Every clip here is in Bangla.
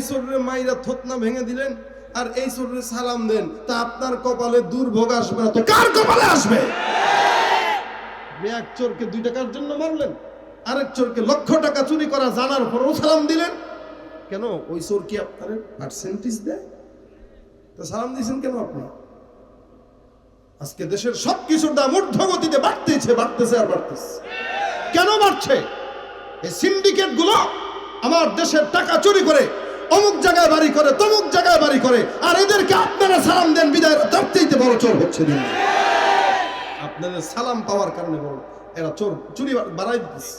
ওই শরীরে মাইরা থতনা ভেঙে দিলেন আর এই শরীরে সালাম দেন, তা আপনার কপালে দুর্ভোগ আসবে না তো কার কপালে আসবে? এক চোরকে দুই টাকার জন্য মারলেন, আরেক চোরকে লক্ষ টাকা চুরি করা, জানার পরেও সালাম দিলেন। কেন? ওই চোর কি আপনার পার্সেন্টেজ দেয়? তা সালাম দিয়েছেন কেন আপনি? আজকে দেশের সবকিছুর দাম ঊর্ধ্বগতিতে বাড়তেছে বাড়তেছে আর বাড়তেছে। কেন বাড়ছে? এই সিন্ডিকেটগুলো আমার দেশের টাকা চুরি করে অমুক জায়গায় বাড়ি করে, তমুক জায়গায় বাড়ি করে, আর এদেরকে আপনারা সালাম দেন, বিদায় তার চাইতে বড় চোর হচ্ছে আপনাদের সালাম পাওয়ার কারণে বড়, এরা চোর, চুরি বাড়াই দিচ্ছে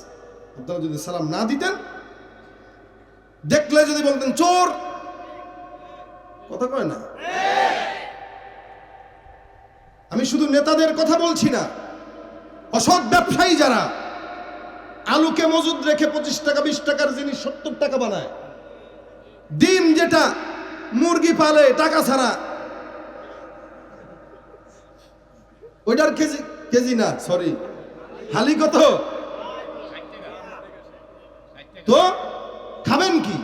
আপনারা যদি সালাম না দিতেন, দেখলে যদি বলতেন চোর, কথা কয় না? আমি শুধু নেতাদের কথা বলছি না, অসৎ ব্যবসায়ী যারা, আলুকে মজুদ রেখে পঁচিশ টাকা, বিশ টাকার জিনিস সত্তর টাকা বানায় ডিম যেটা মুরগি পালে, টাকা ছাড়া। ওইটার কেজি কেজি না সরি হালি কত? তো খাবেন কি?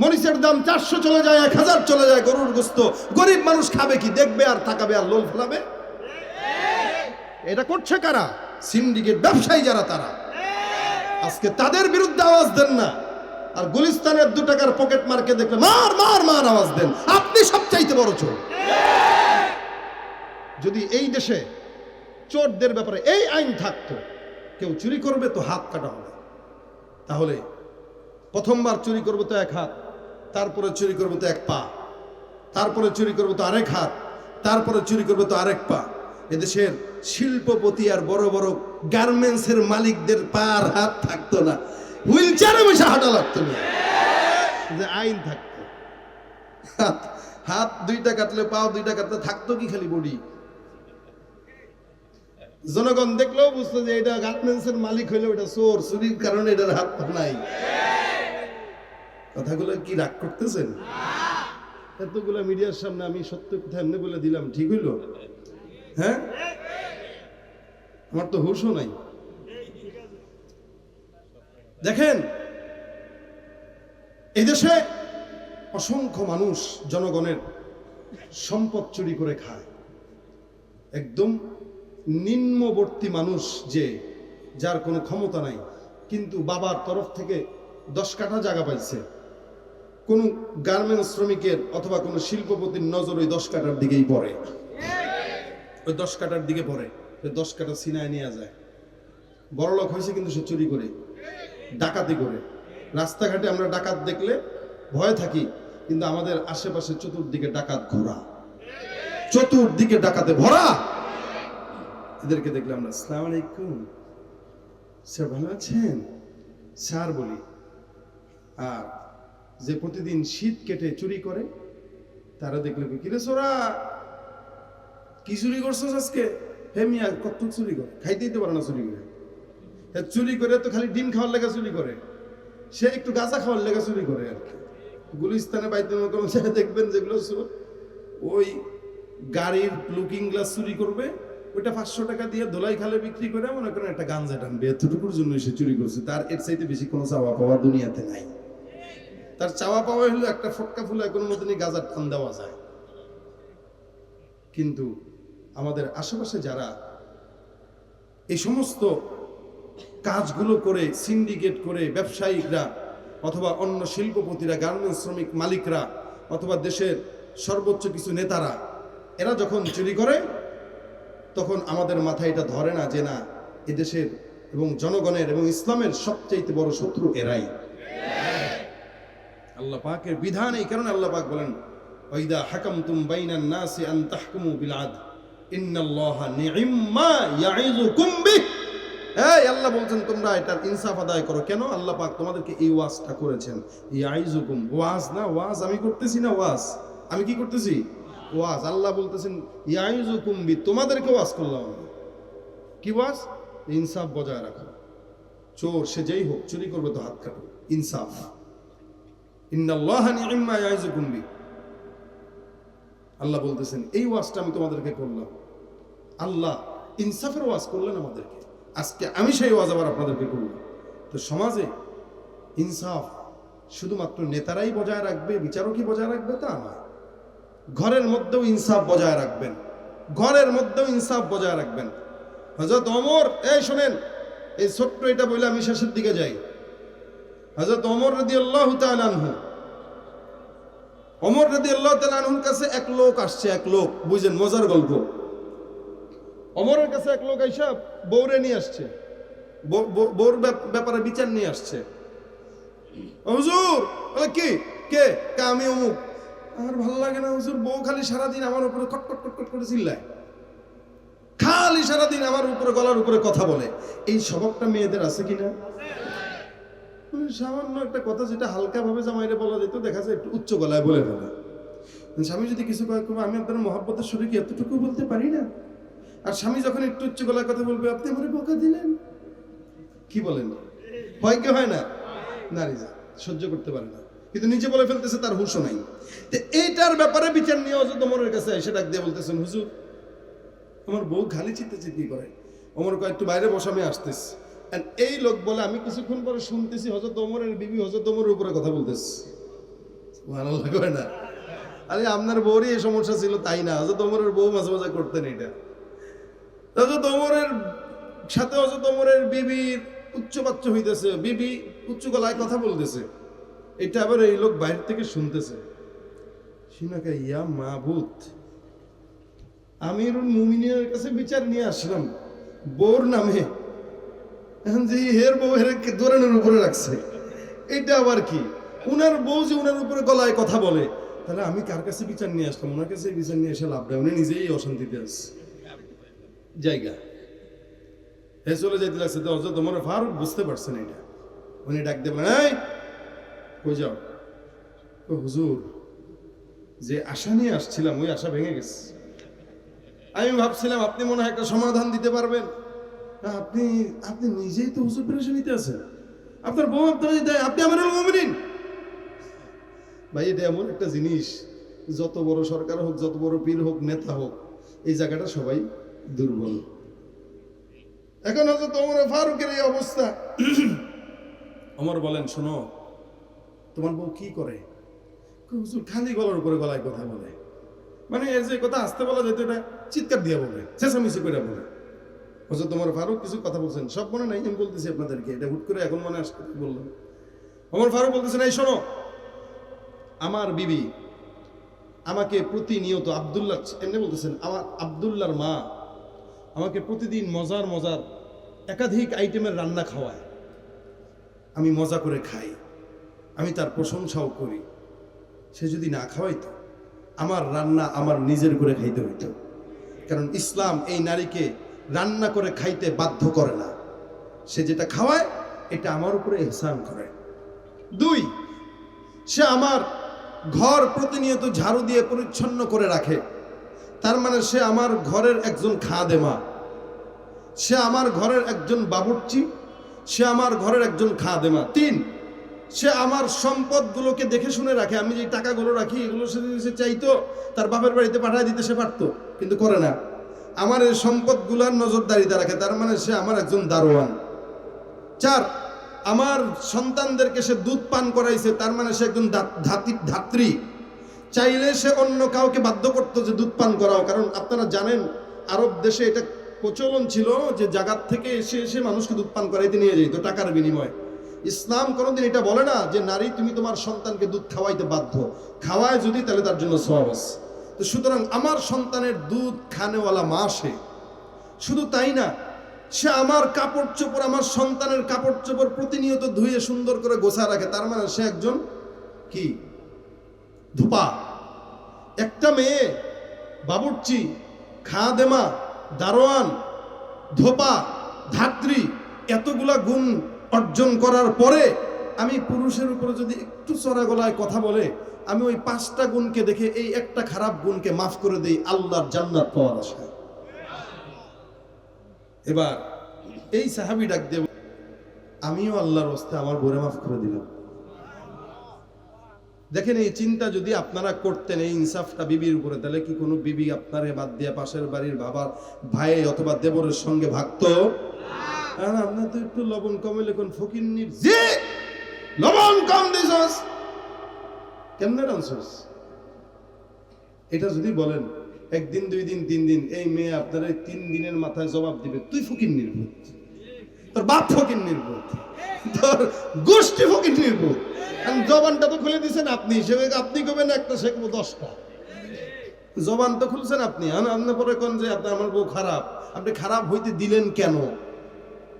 মরিচের দাম চারশো চলে যায়, এক হাজার চলে যায় গরুর গোস্ত। গরিব মানুষ খাবে কি? দেখবে আর তাকাবে আর লোল ফেলাবে? এটা করছে কারা? সিন্ডিকেট ব্যবসায়ী যারা তারা। আজকে তাদের বিরুদ্ধে আওয়াজ দেন না। আর গুলিস্তানের দু টাকার পকেট মার্কে দেখলে মার মার মার আওয়াজ দেন। আপনি সবচাইতে বড় চোর। যদি এই দেশে চোরদের ব্যাপারে এই আইন থাকতো, কেউ চুরি করবে তো হাত কাটা হবে। তাহলে প্রথমবার চুরি করব তো এক হাত, তারপরে চুরি করব তো এক পা, তারপরে চুরি করব তো আরেক হাত, তারপরে চুরি করব তো আরেক পা। এদেশের শিল্পপতি আর বড় বড় গার্মেন্টসের মালিকদের পার হাত থাকতো না। হুইল চেয়ারে বসে হাঁটা লাগতো না। যে আইন থাকতো। হাত হাত দুইটা কাটলে, পাও দুইটা কাটলে থাকতো কি খালি বডি? জনগণ দেখলেও বুঝতো যে এটা গার্মেন্টসের মালিক হইলে ওটা চোর, চুরির কারণে এটার হাত পা নাই। কথাগুলো কি রাগ করতেছেন? এতগুলো মিডিয়ার সামনে আমি সত্য কথা এমনি বলে দিলাম, ঠিক হইল? হ্যাঁ? আমার তো হুশও নাই। দেখেন, এদেশে অসংখ্য মানুষ জনগণের সম্পদ চুরি করে খায়। একদম নিম্নবর্তী মানুষ যে, যার কোনো ক্ষমতা নাই, কিন্তু বাবার তরফ থেকে দশ কাঠা জায়গা পাইছে। কোনো গার্মেন্টস শ্রমিকের অথবা কোনো শিল্পপতির নজর ওই দশ কাঠার দিকেই পড়ে। ওই দশ কাঠার দিকে পড়ে দশ কাঠা সিনায় নিয়ে যায়। বড়লোক হয়েছে কিন্তু সে চুরি করে। ডাকাতি করে। রাস্তাঘাটে আমরা ডাকাত দেখলে ভয় থাকি, কিন্তু আমাদের আশেপাশে চতুর্দিকে ডাকাত ঘোরা। চতুর্দিকে ডাকাতে ভরা। এদেরকে দেখলাম আমরা আসসালামু আলাইকুম। স্যার ভালো আছেন? স্যার, বলি। আর যে প্রতিদিন শীত কেটে চুরি করে, তারা দেখলে কি? রে সোরা, কি চুরি করছ আজকে? হে মিয়া, কত চুরি করে খাইতেই তো পারে না চুরি করে। চুরি করে তো খালি ডিম খাওয়ার লেগে চুরি করে। সে একটু গাঁজা খাওয়ার লেগে চুরি করে আর কি। গুলিস্তানে বাইতে দেখবেন যেগুলো ওই গাড়ির লুকিং গ্লাস চুরি করবে, ওইটা পাঁচশো টাকা দিয়ে ধোলাই খালে বিক্রি করে মনে করেন একটা গাঞ্জা টানবে। এতটুকুর জন্য সে চুরি করছে। তার এর চাইতে বেশি কোনো চাওয়া পাওয়া দুনিয়াতে নাই। তার চাওয়া পাওয়া হলো একটা ফটকা ফুলে কোনো মতনই গাজার টান দেওয়া যায়। কিন্তু আমাদের আশেপাশে যারা এই সমস্ত কাজগুলো করে সিন্ডিকেট করে ব্যবসায়িকরা অথবা অন্য শিল্পপতিরা গার্মেন্টস শ্রমিক মালিকরা অথবা দেশের সর্বোচ্চ কিছু নেতারা, এরা যখন চুরি করে, তখন আমাদের মাথায় এটা ধরে না যে না, এদেশের এবং জনগণের এবং ইসলামের সবচাইতে বড় শত্রু এরাই। আল্লাহ পাকের বিধান এই কারণে আল্লাহ পাক বলেন ওইদা হাকামতুম বাইনান নাসি আন তাহকুমু বিল আদল। ইন্নাল্লাহা নি'ম্মা ইয়াইযুকুম এই আল্লাহ বলছেন, তোমরা এটার ইনসাফ আদায় করো। কেন? আল্লাহ পাক তোমাদেরকে এই ওয়াজটা করেছেন। ইয়াইযুকুম, ওয়াজ না, ওয়াজ আমি করতেছি না ওয়াজ? আমি কি করতেছি? ওয়াজ। আল্লাহ বলতেছেন, ইয়াইযুকুম বি, তোমাদেরকে ওয়াজ করলাম কি ওয়াজ? ইনসাফ বজায় রাখো। চোর সে যেই হোক, চুরি করবে তো হাত কাটো ইনসাফ। ইন্নাল্লাহা নি'ম্মা ইয়াইযুকুম বি। আল্লাহ বলতেছেন, এই ওয়াজটা আমি তোমাদেরকে করলাম। আল্লাহ ইনসাফের ওয়াজ করলেন আমাদেরকে। আজকে আমি সেই ওয়াজ আবার আপনাদেরকে করলাম তো সমাজে ইনসাফ শুধুমাত্র নেতারাই বজায় রাখবে, বিচারকই বজায় রাখবে তা নয়। ঘরের মধ্যেও ইনসাফ বজায় রাখবেন। ঘরের মধ্যেও ইনসাফ বজায় রাখবেন। হজরত অমর এই শোনেন, এই ছোট্ট এটা বলে আমি শেষের দিকে যাই। হজরত অমর রদি আল্লাহ তালানহু অমর রদি আল্লাহ তালানহুর কাছে এক লোক আসছে, এক লোক বুঝলেন মজার গল্প। অমরের কাছে এক লোক আইসা বৌরে নিয়ে আসছে। বৌর ব্যাপারে বিচার নিয়ে আসছে। হুজুর কি? কে? আমি অমুক? আমার ভালো লাগে না হুজুর, বউ খালি সারাদিন আমার উপরে কটকট কটকট করে চিল্লায়। খালি সারাদিন আমার উপরে গলার উপরে কথা বলে। এই স্বভাবটা মেয়েদের আছে কিনা? মানে সামান্য একটা কথা যেটা হালকা ভাবে জামাইরে বলা যেত, দেখা যায় একটু উচ্চ গলায় বলে ফেলে। স্বামী যদি কিছু কয় আমি আপনার মহাব্বতের শুরু কি এতটুকু বলতে পারি না? আর স্বামী যখন একটু উচ্চ গলায় কথা বলবে, আপনি আমার বকা দিলেন? কি বলেন? হয় কি হয় না? নারী সহ্য করতে পারে না। কিন্তু নিজে বলে ফেলতেছে, তার হুঁশও নাই। তো এইটার ব্যাপারে বিচার নিয়ে অযোধ্য অমরের কাছে এসে ডাক দিয়ে বলতেছেন, হুজুর, আমার বউ খালি চিত্তে চিত্তি করে। অমর কয়, একটু বাইরে বসা, আমি আসতেছি। এই লোক বলে, আমি কিছুক্ষণ পরে শুনতেছি হজরত অমরের বিবি হজরত অমরের উপরে কথা বলতেছে। ভালো লাগে না? আরে, আপনার বউরই এই সমস্যা ছিল, তাই না? হজরত অমরের বউ মাঝে মাঝে করতেন এটা। হজরত অমরের সাথে হজরত অমরের বিবির হইতেছে, বিবি উচ্চ গলায় কথা বলতেছে। এটা আবার এই লোক বাইরে থেকে শুনতেছে। ইয়া মুমিনের কাছে বিচার নিয়ে আসলাম বউর নামে। এখন যে হের বউ হের দোরানের উপরে রাখছে, এটা আবার কি? উনার বউ যে উনার উপরে গলায় কথা বলে, তাহলে আমি কার কাছে বিচার নিয়ে আসলাম? ওনার কাছে বিচার নিয়ে এসে লাভ উনি নিজেই অশান্তিতে আছে। জায়গা। হে চলে যাইতে লাগছে, তো হজরত তোমার ফারুক বুঝতে পারছেন এটা। উনি ডাক দেবেন এই, কই যাও? হুজুর, যে আশা নিয়ে আসছিলাম, ওই আশা ভেঙে গেছে। আমি ভাবছিলাম আপনি মনে হয় একটা সমাধান দিতে পারবেন। আপনি আপনি নিজেই তো হুজুর পেরেশানিতে আছেন। আপনার বউ আপনার আপনি আমার মমিনিন। ভাই, এটা এমন একটা জিনিস, যত বড় সরকার হোক, যত বড় পীর হোক, নেতা হোক, এই জায়গাটা সবাই দুর্বল। এখন হয়তো তোমার ফারুকের এই অবস্থা। অমর বলেন, শোনো, তোমার বউ কি করে? খালি গলার উপরে গলায় কথা বলে। মানে এই যে কথা আসতে বলা যেত এটা চিৎকার দিয়ে বলে, চেঁচামেচি করে বলে। হজরত তোমার ফারুক কিছু কথা বলছেন, সব মনে নাই, আমি বলতেছি আপনাদেরকে, এটা হুট করে এখন মনে আসতে বললাম। অমর ফারুক বলতেছেন, এই শোনো, আমার বিবি আমাকে প্রতিনিয়ত আবদুল্লাহ, এমনি বলতেছেন, আমার আবদুল্লাহর মা আমাকে প্রতিদিন মজার মজার একাধিক আইটেমের রান্না খাওয়ায়। আমি মজা করে খাই। আমি তার প্রশংসাও করি। সে যদি না খাওয়াইতো, আমার রান্না আমার নিজের করে খাইতে হইতো। কারণ ইসলাম এই নারীকে রান্না করে খাইতে বাধ্য করে না। সে যেটা খাওয়ায়, এটা আমার উপরে এহসান করে। দুই, সে আমার ঘর প্রতিনিয়ত ঝাড়ু দিয়ে পরিচ্ছন্ন করে রাখে। তার মানে সে আমার ঘরের একজন খাদেমা। সে আমার ঘরের একজন বাবুর্চি। সে আমার ঘরের একজন খাদেমা। তিন, সে আমার সম্পদগুলোকে দেখে শুনে রাখে। আমি যে টাকাগুলো রাখি, এগুলো সে চাইতো, তার বাপের বাড়িতে পাঠায় দিতে সে পারতো, কিন্তু করে না। আমার এই সম্পদগুলার নজরদারিতে রাখে। তার মানে সে আমার একজন দারোয়ান। চার, আমার সন্তানদেরকে সে দুধ পান করাইছে। তার মানে সে একজন ধাত্রী। চাইলে সে অন্য কাউকে বাধ্য করতো যে দুধ পান করাও, কারণ আপনারা জানেন, আরব দেশে এটা প্রচলন ছিল যে জায়গার থেকে এসে এসে মানুষকে দুধ পান করাইতে নিয়ে যেত টাকার বিনিময়ে। ইসলাম কোনোদিন এটা বলে না যে, নারী, তুমি তোমার সন্তানকে দুধ খাওয়াইতে বাধ্য। খাওয়ায় যদি, তাহলে তার জন্য আছে। তো সুতরাং আমার সন্তানের দুধ খানেওয়ালা মা সে। শুধু তাই না, সে আমার কাপড় চোপড়, আমার সন্তানের কাপড় চোপড় প্রতিনিয়ত ধুয়ে সুন্দর করে গোছা রাখে। তার মানে সে একজন কি? ধোপা। একটা মেয়ে, বাবুর্চি, খাদেমা, দারোয়ান, ধোপা, ধাত্রী, এতগুলা গুণ অর্জন করার পরে আমি পুরুষের উপরে যদি একটু চড়া গলায় কথা বলে, আমি ওই পাঁচটা গুণকে দেখে এই একটা খারাপ গুণকে মাফ করে দিই, আল্লাহর জান্নাত পাওয়ার আশায় এবার এই সাহাবি ডাক দেব, আমিও আল্লাহর হস্তে আমার বোরে মাফ করে দিলাম। দেখেন, এই চিন্তা যদি আপনারা করতেন, এই ইনসাফটা বিবির উপরে, তাহলে কি কোনো বিবি আপনারে বাদ দিয়ে পাশের বাড়ির বাবার ভাই অথবা দেবরের সঙ্গে ভাগতো? আর আপনার তো একটু লবণ কমে লেখুন ফকির জি! লবণ কম দিছস কেমনে রানছস এটা যদি বলেন, একদিন, দুই দিন, তিন দিন, এই মেয়ে আপনার তিন দিনের মাথায় জবাব দিবে, তুই ফকির নির্ভূত তোর বাপ ফকির নির্ভূত তোর গোষ্ঠী ফকির নির্ভূত কারণ জবানটা তো খুলে দিয়েছেন আপনি হিসেবে আপনি কবেন একটা শেখবো দশটা। জবান তো খুলছেন আপনি। আর আপনি পরে কোন যে, আপনার আমার বউ খারাপ। আপনি খারাপ হইতে দিলেন কেন?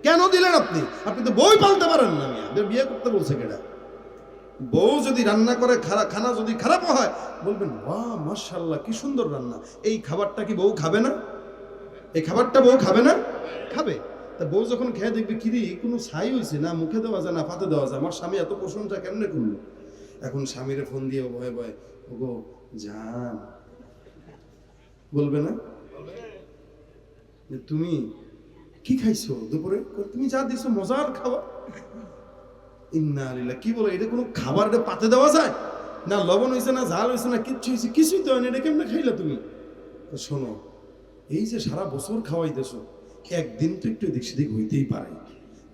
কেন দিলেন আপনি? আপনি তো বই পালতে পারেন না মিয়া। বিয়ে করতে বলছে কেডা? বউ যদি রান্না করে খারাপ খানা যদি খারাপ হয়, বলবেন, বাহ মার্শাল্লাহ কি সুন্দর রান্না। এই খাবারটা কি বউ খাবে না? এই খাবারটা বউ খাবে না? খাবে। তা বউ যখন খেয়ে দেখবে, কিরি, কোনো ছাই হয়েছে না? মুখে দেওয়া যায় না, পাতে দেওয়া যায়? আমার স্বামী এত প্রশংসা কেমনে করল? এখন স্বামীরে ফোন দিয়ে ভয়ে ভয়ে, ওগো, জান। বলবে না? তুমি কি খাইছো দুপুরে? তুমি যা দিছো, মজার খাবার ইন্না আলিল্লাহ কি বলো, এটা কোনো খাবার পাতে দেওয়া যায়? না লবণ হয়েছে না ঝাল হয়েছে না কিচ্ছু হয়েছে কিছুই তো এটা কেমনে খাইলা তুমি? শোনো, এই যে সারা বছর খাওয়াই খাওয়াইতেছো একদিন তো একটু এদিক সেদিক হইতেই পারে।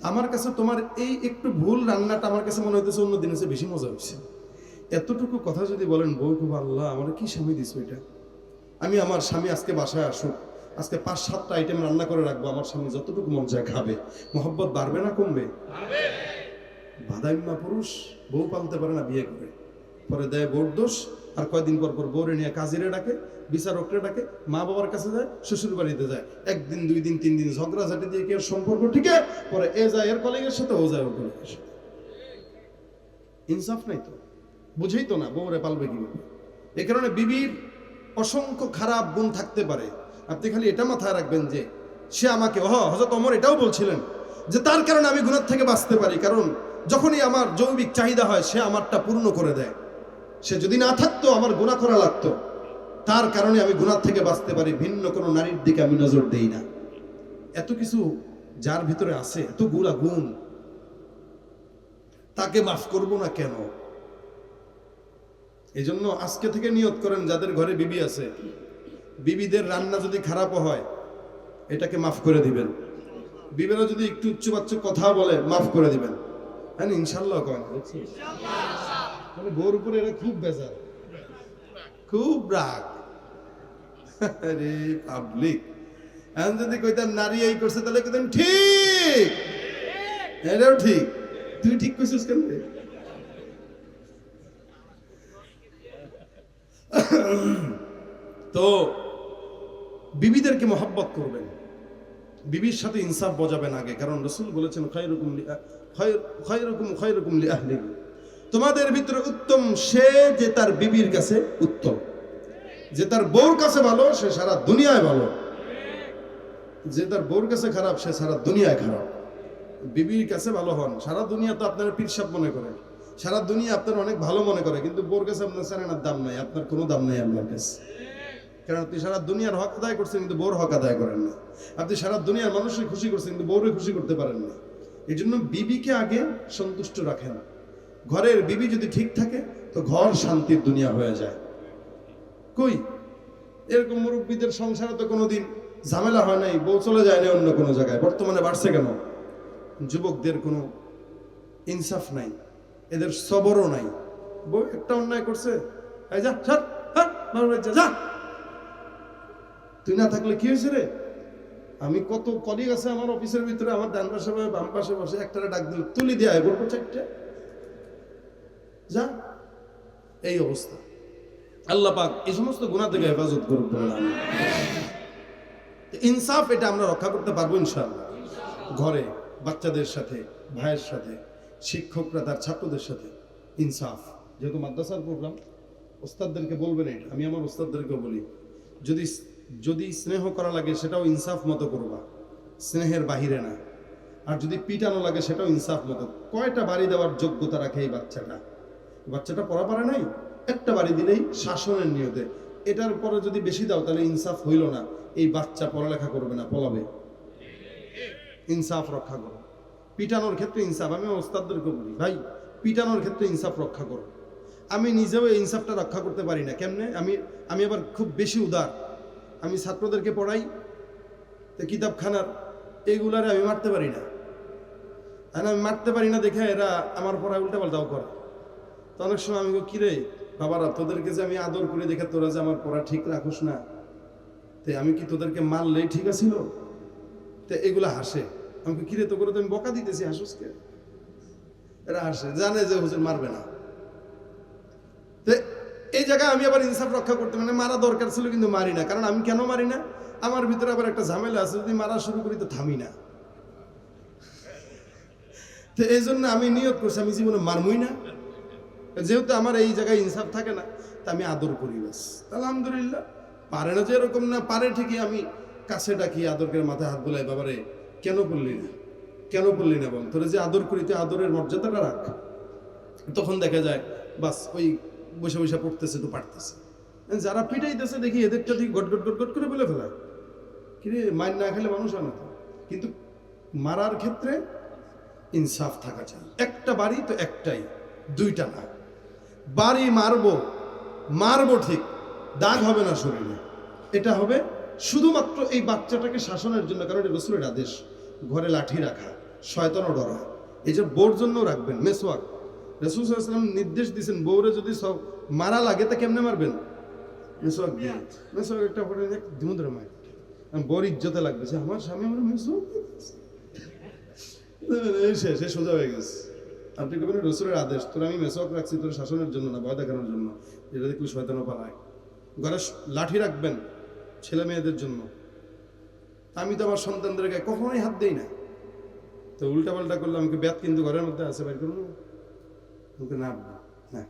আমার কাছে তোমার এই একটু ভুল রান্নাটা আমার কাছে মনে হইতেছে অন্য চেয়ে বেশি মজা হচ্ছে এতটুকু কথা যদি বলেন, বউ খুব আল্লাহ, আমার কি স্বামী দিছো এটা? আমি আমার স্বামী আজকে বাসায় আসুক, আজকে পাঁচ, সাতটা আইটেম রান্না করে রাখব, আমার স্বামী যতটুকু মন চায় খাবে। মোহব্বত বাড়বে না কমবে? বাদাইম্মা পুরুষ, বউ পালতে পারে না বিয়ে করে। পরে দেয় বউর দোষ আর কয়দিন পর পর বউরে নিয়ে কাজিরে ডাকে, বিচারকরে ডাকে, মা বাবার কাছে যায়, শ্বশুর বাড়িতে যায়। একদিন, দুই দিন, তিন দিন ঝগড়া ঝাঁটি দিয়ে কি ওর সম্পর্ক ঠিকে? পরে এ যায়, এর কলিগের সাথে, ও যায়, ওর সাথে। ইনসাফ নাই তো? বুঝেই তো না বৌরে পালবে কীভাবে? এ কারণে বিবির অসংখ্য খারাপ গুণ থাকতে পারে। আপনি খালি এটা মাথায় রাখবেন যে, সে আমাকে ওহ হজরত অমর এটাও বলছিলেন যে, তার কারণে আমি গুণার থেকে বাঁচতে পারি। কারণ যখনই আমার জৈবিক চাহিদা হয়, সে আমারটা পূর্ণ করে দেয়। সে যদি না থাকতো, আমার গুণা করা লাগতো। তার কারণে আমি গুণার থেকে বাঁচতে পারি, ভিন্ন কোনো নারীর দিকে আমি নজর দেই না। এত কিছু যার ভিতরে আছে, এত গুণা গুণ, তাকে মাফ করব না কেন? এই জন্য আজকে থেকে নিয়ত করেন, যাদের ঘরে বিবি আছে, বিবিদের রান্না যদি খারাপ হয়, এটাকে মাফ করে দিবেন। বিবেরা যদি একটু উচ্চবাচ্চ কথা বলে, মাফ করে দিবেন। হ্যাঁ ইনশাল্লাহ কয় না? দেখছিস? মানে বউর উপরে এরা খুব বেজার। খুব রাগ। আরে পাবলিক। এখন যদি কইতাম নারী এই করছে, তাহলে কইতাম ঠিক। এটাও ঠিক। তুই ঠিক করছিস কেন? তো বিবিদেরকে মহাব্বত করবেন। বিবির সাথে ইনসাফ বজাবেন আগে, কারণ রসুল বলেছেন, খয়রুকুম খয়রুকুম খয়রুকুম লি আহলিহি। তোমাদের ভিতরে উত্তম সে যে তার বিবির কাছে উত্তম। যে তার বউর কাছে ভালো, সে সারা দুনিয়ায় ভালো। যে তার বউর কাছে খারাপ, সে সারা দুনিয়ায় খারাপ। বিবির কাছে ভালো হন। সারা দুনিয়া তো আপনার পিরসাব মনে করে। সারা দুনিয়া আপনার অনেক ভালো মনে করে, কিন্তু বোর কাছে আপনার স্যারেনার দাম নাই, আপনার কোনো দাম নাই আপনার কাছে। কারণ আপনি সারা দুনিয়ার হক আদায় করছেন, কিন্তু বোর হক আদায় করেন না। আপনি সারা দুনিয়ার মানুষকে খুশি করছেন, কিন্তু বউরে খুশি করতে পারেন না। এই জন্য বিবিকে আগে সন্তুষ্ট রাখেন। ঘরের বিবি যদি ঠিক থাকে, তো ঘর শান্তির দুনিয়া হয়ে যায়। কই? এরকম মুরব্বীদের সংসারে তো কোনোদিন ঝামেলা হয় নাই, বউ চলে যায় না অন্য কোনো জায়গায়, বর্তমানে বাড়ছে কেন? যুবকদের কোনো ইনসাফ নাই, এদের সবরও নাই। বউ একটা অন্যায় করছে তুই না থাকলে কি হয়েছে রে? আমি কত কলিগ আছে আমার অফিসের ভিতরে, আমার ডান পাশে বাম পাশে বসে একটা ডাক দিল, তুলি দেয় বলব চারটে। যা। এই অবস্থা। আল্লাহ পাক এই সমস্ত গুণা থেকে হেফাজত করুক ইনসাফ এটা আমরা রক্ষা করতে পারব ইনশাআল্লাহ। ঘরে, বাচ্চাদের সাথে, ভাইয়ের সাথে, শিক্ষকরা, তার ছাত্রদের সাথে ইনসাফ। যেহেতু মাদ্রাসার প্রোগ্রাম ওস্তাদদেরকে বলবেন এটা। আমি আমার ওস্তাদদেরকে বলি, যদি যদি স্নেহ করা লাগে, সেটাও ইনসাফ মতো করবা। স্নেহের বাহিরে না। আর যদি পিটানো লাগে, সেটাও ইনসাফ মতো। কয়টা বাড়ি দেওয়ার যোগ্যতা রাখে এই বাচ্চাটা? বাচ্চাটা পড়া পারে নাই, একটা বাড়ি দিলেই শাসনের নিয়তে। এটার পরে যদি বেশি দাও, তাহলে ইনসাফ হইল না। এই বাচ্চা পড়ালেখা করবে না, পলাবে। ইনসাফ রক্ষা করো। পিটানোর ক্ষেত্রে ইনসাফ, আমি ওস্তাদদেরকে বলি, ভাই, পিটানোর ক্ষেত্রে ইনসাফ রক্ষা করো। আমি নিজেও এই ইনসাফটা রক্ষা করতে পারি না। কেমনে? আমি আমি আবার খুব বেশি উদার। আমি ছাত্রদেরকে পড়াই কিতাবখানার এইগুলারে আমি মারতে পারি না। আমি মারতে পারি না দেখে এরা আমার পড়ায় উল্টা পাল্টাও করে। তো অনেক সময় আমি কিরে বাবারা, তোদেরকে যে আমি আদর করে দেখে তোরা যে আমার পড়া ঠিক রাখোস না? তে আমি কি তোদেরকে মারলেই ঠিক আছিল? তো এগুলা হাসে। আমি কিরে তো করে তো আমি বকা দিতেছি হাসুসকে এরা হাসে। জানে যে হুজুর মারবে না। তো এই জায়গায় আমি আবার ইনসাফ রক্ষা করতে মানে মারা দরকার ছিল কিন্তু মারি না। কারণ আমি কেন মারি না? আমার ভিতরে আবার একটা ঝামেলা আছে, যদি মারা শুরু করি তো থামি না। তো এই জন্য আমি নিয়োগ করছি, আমি জীবনে মারমই না। যেহেতু আমার এই জায়গায় ইনসাফ থাকে না, তা আমি আদর করি বাস আলহামদুলিল্লাহ, পারে না যে এরকম না পারে ঠিকই আমি কাছে ডাকি আদর করে মাথায় হাত বোলাই, বাবারে, কেন করলি না? কেন করলি না বল? তোরা যে আদর করি, তুই আদরের মর্যাদাটা রাখ। তখন দেখা যায় বাস ওই বসে বসে পড়তেছে, তো পারতেছে। যারা পিটাইতেছে, দেখি এদেরটা ঠিক গট গট গট গট করে বলে ফেলায়। কিরে মাইন না খেলে মানুষ হয় না তো? কিন্তু মারার ক্ষেত্রে ইনসাফ থাকা চাই। একটা বাড়ি তো একটাই, দুইটা না। বাড়ি মারবো মারবো ঠিক, দাগ হবে না শরীরে। এটা হবে শুধুমাত্র এই বাচ্চাটাকে শাসনের জন্য, কারণ এটা রসুলের আদেশ। ঘরে লাঠি রাখা, শয়তানও ডরা। এই যে বোর জন্য রাখবেন মেসোয়াক রসুল সাল্লাম নির্দেশ দিয়েছেন, বউরে যদি সব মারা লাগে, তা কেমনে মারবেন? মেসোয়াক দিয়ে। মেসোয়াক একটা পরে দিমুদ্রে মায় বর ইজ্জতে লাগবে। আমার স্বামী, আমার দিতেছে। সে সোজা হয়ে গেছে। আপনি কবেন রসুলের আদেশ, তোর আমি মেসওয়াক রাখছি, তোর শাসনের জন্য না, ভয় দেখানোর জন্য, এটা দেখলে শয়তানও পালায় ঘরে লাঠি রাখবেন ছেলে মেয়েদের জন্য। আমি তো আমার সন্তানদেরকে কখনোই হাত দেই না। তো উল্টা পাল্টা করলে আমাকে ব্যাত কিন্তু ঘরের মধ্যে আছে, বাইর করুন। ওকে না না।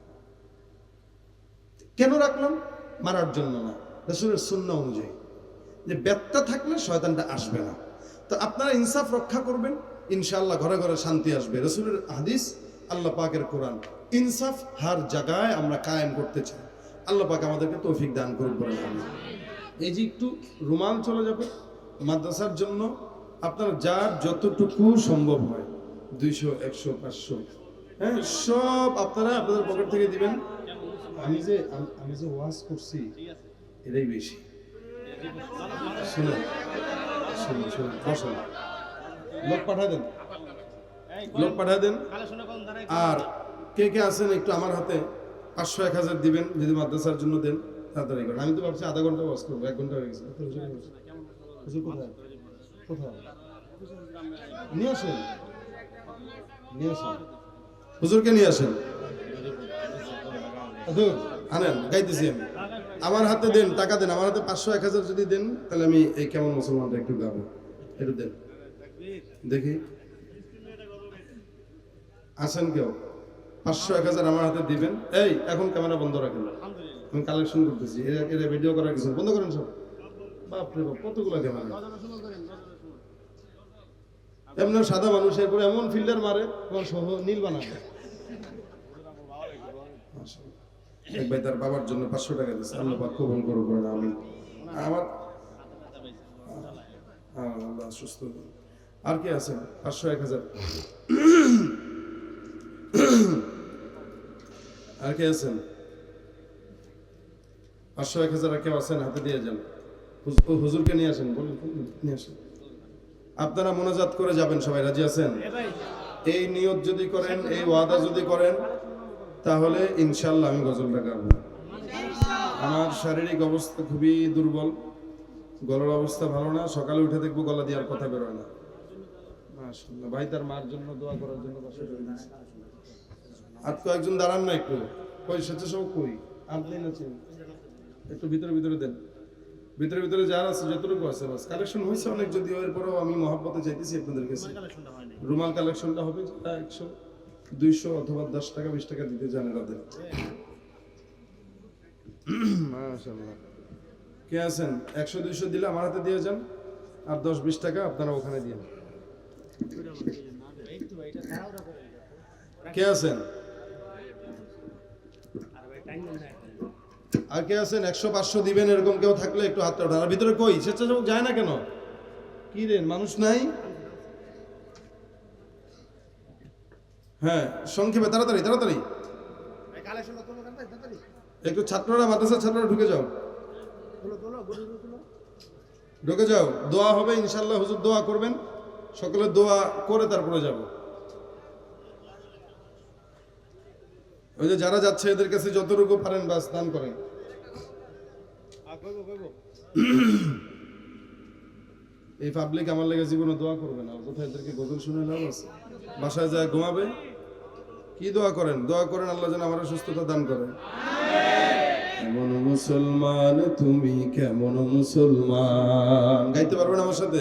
কেন রাখলাম? মারার জন্য না। রসুলের শূন্য অনুযায়ী। যে ব্যত্যা থাকলে শয়তানটা আসবে না। তো আপনারা ইনসাফ রক্ষা করবেন। ইনশাআল্লাহ ঘরে ঘরে শান্তি আসবে। রসুলের হাদিস, আল্লাহ পাকের কোরআন। ইনসাফ হার জায়গায় আমরা কায়েম করতে চাই। আল্লাহ পাক আমাদেরকে তৌফিক দান করুন বলে এই যে একটু রুমাল চলে যাবে, মাদ্রাসার জন্য আপনার যার যতটুকু সম্ভব হয়, দুইশো, একশো, পাঁচশো হ্যাঁ সব আপনারা আপনাদের পকেট থেকে দিবেন। আমি যে, আমি- যে ওয়াজ করছি, এটাই বেশি। শুনুন শুনুন শুনুন লোক পাঠায় দেন। লোক পাঠায় দেন। আর কে কে আছেন একটু আমার হাতে পাঁচশো এক হাজার দিবেন যদি মাদ্রাসার জন্য দেন তাড়াতাড়ি করেন। আমি তো ভাবছি আধা ঘণ্টা ওয়াজ করব এক ঘণ্টা হয়ে গেছে। কোথায়? কোথায়? নিয়ে আসেন। নিয়ে আসেন। হুজুরকে নিয়ে আসেন। হুজুর আনেন গাইতেছি আমি। আমার হাতে দেন টাকা দেন। আমার হাতে পাঁচশো এক হাজার যদি দেন তাহলে আমি এই কেমন মুসলমানটা একটু গাবো। একটু দেন। দেখি। আছেন কেউ? পাঁচশো এক হাজার আমার হাতে দিবেন। এই এখন ক্যামেরা বন্ধ রাখেন। আমি কালেকশন করতেছি। এরা ভিডিও করার কিছু বন্ধ করেন সব। বাপরে বাপ কতগুলো ক্যামেরা? এমন সাদা মানুষ এরপরে এমন ফিল্ডার মারে সহ নীল বানাবে এক ভাই তার বাবার জন্য পাঁচশো টাকা দিচ্ছে আল্লাহ পাক কবুল করুক না আমি আমার আল্লাহ সুস্থ। আর কি আছে? পাঁচশো এক হাজার। আর কে আছেন পাঁচশো এক হাজার আর কেউ আছেন হাতে দিয়ে যান। হুজ- হুজুরকে নিয়ে আসেন বলুন নিয়ে আসেন। আপনারা মোনাজাত করে যাবেন সবাই রাজি আছেন? এই নিয়ত যদি করেন এই ওয়াদা যদি করেন তাহলে ইনশাল্লাহ আমি গজলটা গাবো। আমার শারীরিক অবস্থা খুবই দুর্বল গলার অবস্থা ভালো না সকালে উঠে দেখব গলা দিয়ে আর কথা বেরোয় না। ভাই তার মার জন্য দোয়া করার জন্য পাশে। আর কয়েকজন দাঁড়ান না একটু। কই স্বেচ্ছাসেবক কই? আপনি একটু ভিতরে ভিতরে দেন। ভিতরে ভিতরে যারা আছে যতটুকু আছে বাস। কালেকশন হয়েছে অনেক যদিও এরপরেও আমি মহাব্বতে চাইতেছি আপনাদের কাছে। রুমাল কালেকশনটা হবে যেটা একশো দুইশো অথবা দশ টাকা বিশ টাকা দিতে জানে তাদের মাশাআল্লাহ। কে আছেন? একশো দুইশো দিলে আমার হাতে দিয়ে যান। আর দশ বিশ টাকা আপনারা ওখানে দিয়ে কে আছেন? আর কে আছেন? একশো পাঁচশো দিবেন, এরকম কেউ থাকলে একটু হাতটা ওঠান। আর ভিতরে কই? স্বেচ্ছাসেবক যায় না কেন? কি রে, মানুষ নাই? হ্যাঁ সংক্ষেপে, তাড়াতাড়ি তাড়াতাড়ি। একটু ছাত্ররা, মাদ্রাসার ছাত্ররা ঢুকে যাও। ঢুকে যাও, দোয়া হবে ইনশাল্লাহ হুজুর দোয়া করবেন। সকলে দোয়া করে তারপরে যাব। ওই যে যারা যাচ্ছে, এদের কাছে যতটুকু পারেন বা স্নান করেন। এই পাবলিক আমার লেগে জীবনে দোয়া করবে না। কোথায় এদেরকে গজল শুনে লাভ আছে। বাসায় যায় ঘুমাবে। কি দোয়া করেন? দোয়া করেন আল্লাহ যেন আমার সুস্থতা দান করে। কেমন মুসলমান, তুমি কেমন মুসলমান। গাইতে পারবেন আমার সাথে?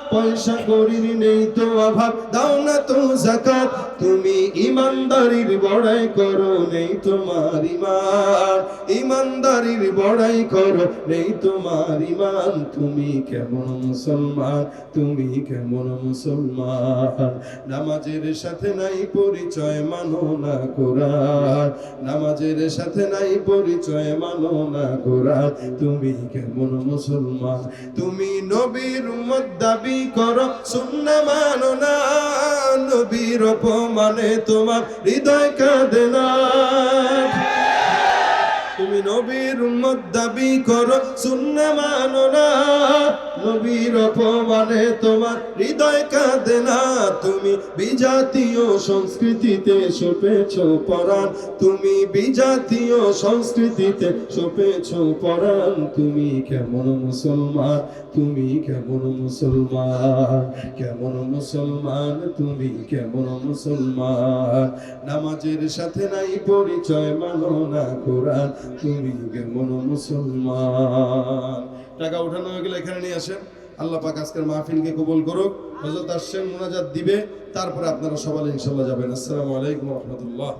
পয়সা করির নেই তো অভাব। দাও না তো জাকাত। তুমি ইমানদারির বড়াই করো, নেই তোমার ইমান। ইমানদারির বড়াই করো, নেই তোমার ইমান। তুমি কেমন মুসলমান, তুমি কেমন মুসলমান। নামাজের সাথে নাই পরিচয়, মানো না কোরআন। নামাজের সাথে নাই পরিচয়, মানো না কোরআন। তুমি কেমন মুসলমান, তুমি নবীর উম্মত দাবি করো, সুন্না মানো না, নবীর তোমার হৃদয় কাঁদে না। তুমি নবীর উম্মত দাবি করো, সুন্না মানো না। নবীর অপমানে তোমার হৃদয় কাঁদে না। তুমি বিজাতীয় সংস্কৃতিতে সপেছ পরাণ। তুমি বিজাতীয় সংস্কৃতিতে সপেছ পরাণ। তুমি কেমন মুসলমান? তুমি কেমন মুসলমান? কেমন মুসলমান? তুমি কেমন মুসলমান? নামাজের সাথে নাই পরিচয় মানো না কোরআন। তুমি কেমন মুসলমান। টাকা উঠানো হয়ে গেলে এখানে নিয়ে আসেন। আল্লাহ পাক আজকের মাহফিলকে কবুল করুক। হজরত আসছেন মোনাজাত দিবে। তারপরে আপনারা সবাই ইনশাল্লাহ যাবেন। আসসালামু আলাইকুম রহমতুল্লাহ।